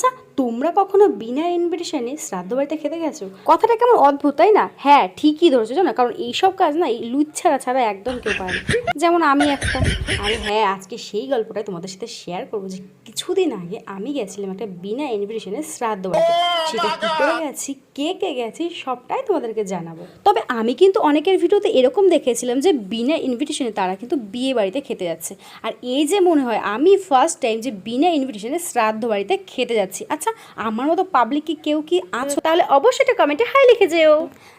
আচ্ছা তোমরা কখনো বিনা ইনভিটেশনে শ্রাদ্ধ বাড়িতে খেতে গেছো? কথাটা কেমন অদ্ভুত, তাই না? হ্যাঁ ঠিকই ধরেছো, জানো? কারণ এইসব কাজ না, এই লুচ্ছাড়া ছাড়া একদম কেউ পারে যেমন আমি একটা। আর হ্যাঁ আজকে সেই গল্পটাই তোমাদের সাথে শেয়ার করব যে কিছুদিন আগে আমি গেছিলাম একটা বিনা ইনভিটেশনে শ্রাদ্ধ বাড়িতে। সেটা কি করে গেছি? কে কে গেছি? সবটাই তোমাদেরকে জানাব। তবে আমি কিন্তু অনেকের ভিডিওতে এরকম দেখেছিলাম যে বিনা ইনভিটেশনে তারা কিন্তু বিয়ে বাড়িতে খেতে যাচ্ছে। আর এই যে মনে হয় আমি ফার্স্ট টাইম যে বিনা ইনভিটেশনে শ্রাদ্ধ বাড়িতে খেতে যাচ্ছি। আচ্ছা আমার মতো পাবলিক কি কেউ কি আছো? তাহলে অবশ্যই এটা কমেন্টে হাই লিখে যেও।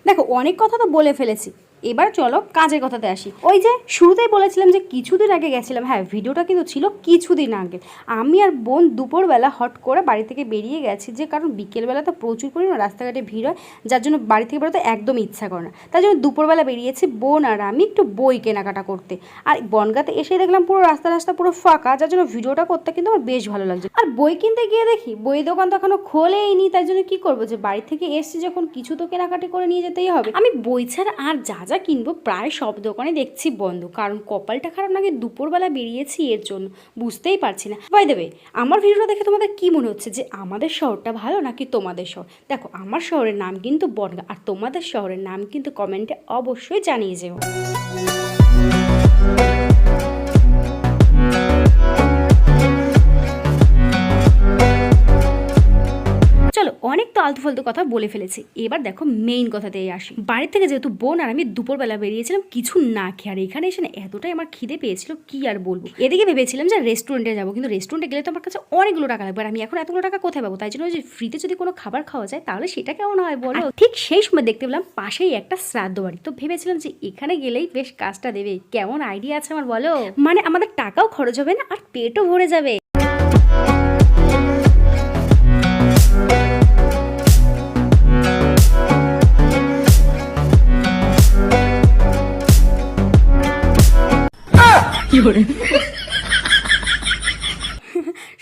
দেখো অনেক কথা তো বলে ফেলেছি। এবার চলো কাজের কথাতে আসি। ওই যে শুরুতেই বলেছিলাম যে কিছুদিন আগে গেছিলাম হ্যাঁ ভিডিওটা কিন্তু ছিল কিছুদিন আগে। আমি আর বোন দুপুরবেলা হট করে বাড়ি থেকে বেরিয়ে গেছি যে কারণ বিকেলবেলা তো প্রচুর পরিমাণ রাস্তাঘাটে ভিড় হয়, যার জন্য বাড়ি থেকে বেরোতে একদম ইচ্ছা করে না। তার জন্য দুপুরবেলা বেরিয়েছি বোন আর আমি একটু বই কেনাকাটা করতে। আর বনগাতে এসে দেখলাম পুরো রাস্তা রাস্তা পুরো ফাঁকা, যার জন্য ভিডিওটা করতে কিন্তু আমার বেশ ভালো লাগছে। আর বই কিনতে গিয়ে দেখি বই দোকান তো এখনও খোলেইনি তাই জন্য কি করব যে বাড়ি থেকে এসছি যখন কিছু তো কেনাকাটি করে নিয়ে যেতেই হবে। আমি বই ছাড়া আর যা যা কিনবো প্রায় সব দোকানে দেখছি বন্ধ। কারণ কপালটা খারাপ নাকি দুপুরবেলা বেরিয়েছি এর জন্য বুঝতেই পারছি না। বাই দেবে আমার ভিডিওটা দেখে তোমাদের কি মনে হচ্ছে? যে আমাদের শহরটা ভালো নাকি তোমাদের শহর? দেখো, আমার শহরের নাম কিন্তু বনগা। আর তোমাদের শহরের নাম কিন্তু কমেন্টে অবশ্যই জানিয়ে যেও। বলে ফেলেছি। এবার দেখো মেইন কথাতেই আসি। বাড়ি থেকে যেহেতু বোন আর আমি দুপুরবেলা বেরিয়েছিলাম কিছু না খেয়ে। আর এখানে এসে না এতটাই আমার খিদে পেয়েছিল কি আর বলব? এদিকে ভেবেছিলাম যে রেস্টুরেন্টে যাব কিন্তু রেস্টুরেন্টে গেলে তো আমার কাছে অনেকগুলো টাকা লাগবে। আর আমি এখন এতগুলো টাকা কোথায় পাবো? তাই জন্য যে ফ্রিতে যদি কোনো খাবার খাওয়া যায় তাহলে সেটা কেমন হয় বলো? ঠিক সেই সময় দেখতে পেলাম পাশেই একটা শ্রাদ্ধ বাড়ি। তো ভেবেছিলাম যে এখানে গেলেই বেশ কাজটা দেবে। কেমন আইডিয়া আছে আমার বলো? মানে আমাদের টাকাও খরচ হবে না আর পেটও ভরে যাবে।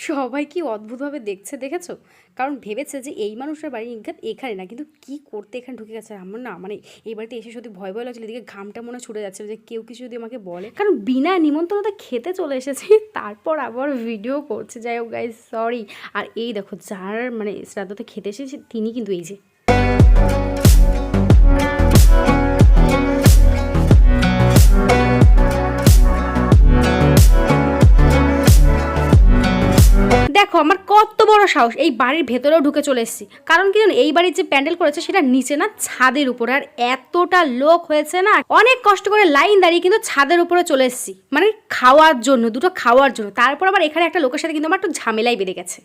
সবাই কি অদ্ভুতভাবে দেখছে দেখেছ? কারণ ভেবেছে যে এই মানুষের বাড়ির ইজ্ঞাত এখানে না, কিন্তু কি করতে এখানে ঢুকে গেছে আমার না মানে এই বাড়িতে এসে সত্যি ভয় ভয় লাগছিল, এদিকে ঘামটা মনে ছুটে যাচ্ছে যে কেউ কিছু যদি আমাকে বলে। কারণ বিনা নিমন্ত্রণতে খেতে চলে এসেছি, তারপর আবার ভিডিও করছে, যাই হোক গাইজ সরি আর এই দেখো, যার মানে শ্রাদ্ধতে খেতে এসেছে, তিনি কিন্তু এই যে। আমার কত বড় সাহস এই বাড়ির ভেতরেও ঢুকে চলে এসেছি। কারণ কি এই বাড়ির যে প্যান্ডেল করেছে সেটা নিচে না ছাদের উপরে আর এতটা লোক হয়েছে না অনেক কষ্ট করে লাইন দাঁড়িয়ে কিন্তু ছাদের উপরে চলে এসেছি। মানে খাওয়ার জন্য দুটো খাওয়ার জন্য। তারপর আবার এখানে একটা লোকের সাথে কিন্তু আমার একটু ঝামেলাই বেড়ে গেছে।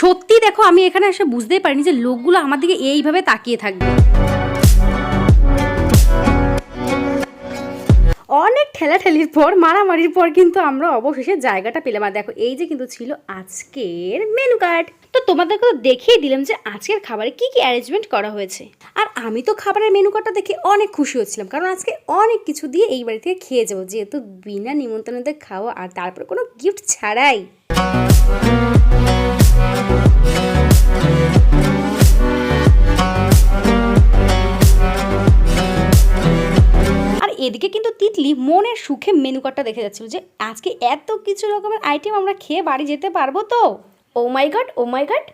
সত্যি দেখো আমি এখানে এসে বুঝতেই পারিনি যে লোকগুলো আমার দিকে এইভাবে তাকিয়ে থাকবে। অনেক ঠেলাঠেলির পর, মারামারির পর কিন্তু আমরা অবশেষে জায়গাটা পেলাম। আর দেখো, এই যে কিন্তু ছিল আজকের মেনু কার্ড তো তোমাদেরকে তো দেখিয়ে দিলাম যে আজকের খাবারে কি কি অ্যারেঞ্জমেন্ট করা হয়েছে। আর আমি তো খাবারের মেনু কার্ডটা দেখে অনেক খুশি হচ্ছিলাম, কারণ আজকে অনেক কিছু দিয়ে এই বাড়ি থেকে খেয়ে যাব। যেহেতু বিনা নিমন্ত্রণতে খাওয়া, আর তারপরে কোনো গিফট ছাড়াই। মনের সুখে মেনু কার্ডটা দেখে যাচ্ছিল যে, আজকে এত কিছু রকমের আইটেম আমরা খেয়ে বাড়ি যেতে পারব তো? ও মাই গড ও মাই গড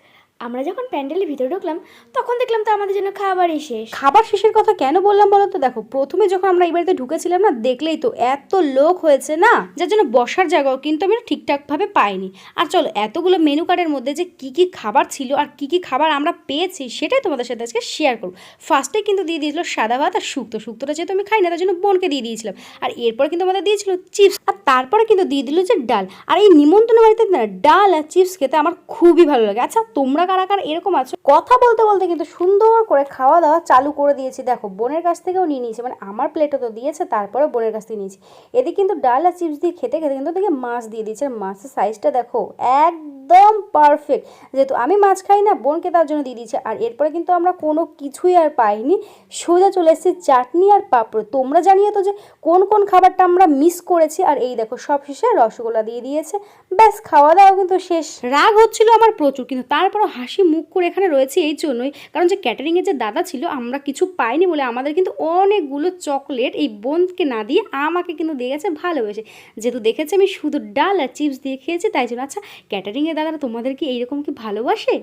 আমরা যখন প্যান্ডেলের ভিতরে ঢুকলাম, তখন দেখলাম তো আমাদের জন্য খাবারই শেষ। খাবার শেষের কথা কেন বললাম বলো তো? দেখো, প্রথমে যখন আমরা এই বাড়িতে ঢুকেছিলাম না, দেখলেই তো এত লোক হয়েছে না, যার জন্য বসার জায়গাও কিন্তু আমি ঠিকঠাকভাবে পাইনি। আর চলো, এতগুলো মেনু কার্ডের মধ্যে যে কি কি খাবার ছিল আর কি কি খাবার আমরা পেয়েছি, সেটাই তোমাদের সাথে আজকে শেয়ার করব। ফার্স্টে কিন্তু দিয়ে দিয়েছিল সাদা ভাত আর শুক্তো। শুক্তোটা যেহেতু আমি খাই না, তার জন্য বোনকে দিয়ে দিয়েছিলাম। আর এরপর কিন্তু আমাদের দিয়েছিল চিপস আর তারপরে কিন্তু দিয়ে দিল যে ডাল। আর এই নিমন্ত্রণ বাড়িতে না, ডাল আর চিপস খেতে আমার খুবই ভালো লাগে। আচ্ছা তোমরা কারা কারা এরকম আছো। কথা বলতে বলতে কিন্তু সুন্দর করে খাওয়া দাওয়া চালু করে দিয়েছি। দেখো, বোনের কাছ থেকেও নিয়ে নিয়েছি। মানে আমার প্লেটও তো দিয়েছে তারপরে বোনের কাছ থেকে নিয়েছি। এদিকে কিন্তু ডাল আর চিপস দিয়ে খেতে খেতে কিন্তু দেখে মাছ দিয়ে দিয়েছে। মাছের সাইজটা দেখো, একদম পারফেক্ট যেহেতু আমি মাছ খাই না, বোনকে তার জন্য দিয়ে দিয়েছে। আর এরপরে কিন্তু আমরা কোনো কিছুই আর পাইনি। সোজা চলে এসেছি চাটনি আর পাঁপড়। তোমরা জানিয়ে তো যে কোন কোন খাবারটা আমরা মিস করেছি। আর এই দেখো, সব শেষে রসগোল্লা দিয়ে দিয়েছে। ব্যাস, খাওয়া দাওয়া কিন্তু শেষ। রাগ হচ্ছিল আমার প্রচুর, কিন্তু তারপরও হাসি মুখ করে এখানে রয়েছে এই জন্যই। কারণ যে ক্যাটারিংয়ের যে দাদা ছিল, আমরা কিছু পাইনি বলে আমাদের কিন্তু অনেকগুলো চকলেট এই বোনকে না দিয়ে আমাকে কিন্তু দিয়ে গেছে ভালোবেসে। যেহেতু দেখেছে আমি শুধু ডাল আর চিপস দিয়ে খেয়েছি, তাই জন্য। আচ্ছা ক্যাটারিংয়ের দাদারা তোমাদের কি এইরকম কি ভালোবাসে?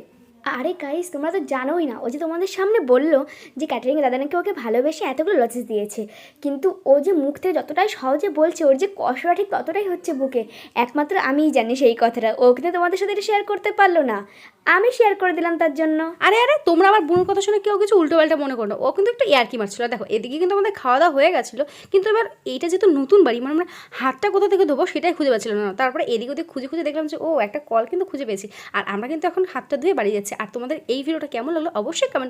আরে গাইস তোমরা তো জানোই না, ও যে তোমাদের সামনে বলল যে ক্যাটারিং দাদা নাকি ওকে ভালোবেসে এতগুলো লজেস দিয়েছে, কিন্তু ও যে মুখ থেকে যতটাই সহজে বলছে, ওর যে কষ্টটা ঠিক ততটাই হচ্ছে বুকে, একমাত্র আমিই জানি সেই কথাটা, ও কিন্তু তোমাদের সাথে এটা শেয়ার করতে পারল না, আমি শেয়ার করে দিলাম তার জন্য। আরে আরে, তোমরা আমার বোনের কথা শুনে কেউ কিছু উল্টোপাল্টা মনে করো ও কিন্তু একটু ইয়ার্কি মারছিল দেখো, এদিকে কিন্তু আমাদের খাওয়া দাওয়া হয়ে গেছিল, কিন্তু এবার এইটা যেহেতু নতুন বাড়ি মানে আমরা হাতটা কোথা থেকে ধোবো সেটাই খুঁজে পাচ্ছিলাম না, তারপরে এদিক ওদিক খুঁজে খুঁজে দেখলাম যে, ও একটা কল কিন্তু খুঁজে পেয়েছি, আর আমরা কিন্তু এখন হাতটা ধুয়ে বাড়ি যাচ্ছি। আর তোমাদের এই ভিডিওটা কেমন লাগল অবশ্যই কমেন্ট